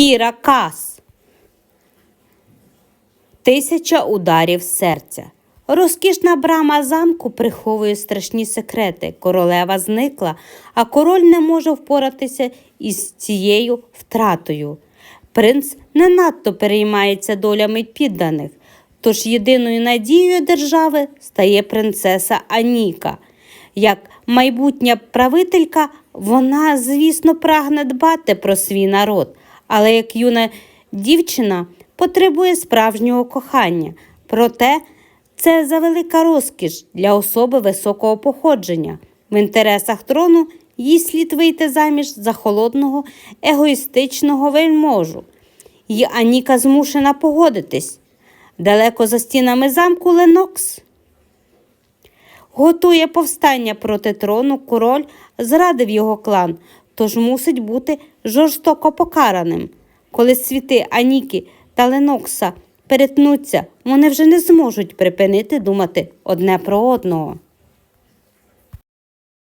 Кіра Кас. Тисяча ударів серця. Розкішна брама замку приховує страшні секрети. Королева зникла, а король не може впоратися із цією втратою. Принц не надто переймається долями підданих, тож єдиною надією держави стає принцеса Аніка. Як майбутня правителька, вона, звісно, прагне дбати про свій народ, але як юна дівчина потребує справжнього кохання. Проте це завелика розкіш для особи високого походження. В інтересах трону їй слід вийти заміж за холодного, егоїстичного вельможу. І Аніка змушена погодитись. Далеко за стінами замку Ленокс готує повстання проти трону, король зрадив його клан, тож мусить бути жорстоко покараним. Коли світи Аніки та Ленокса перетнуться, вони вже не зможуть припинити думати одне про одного.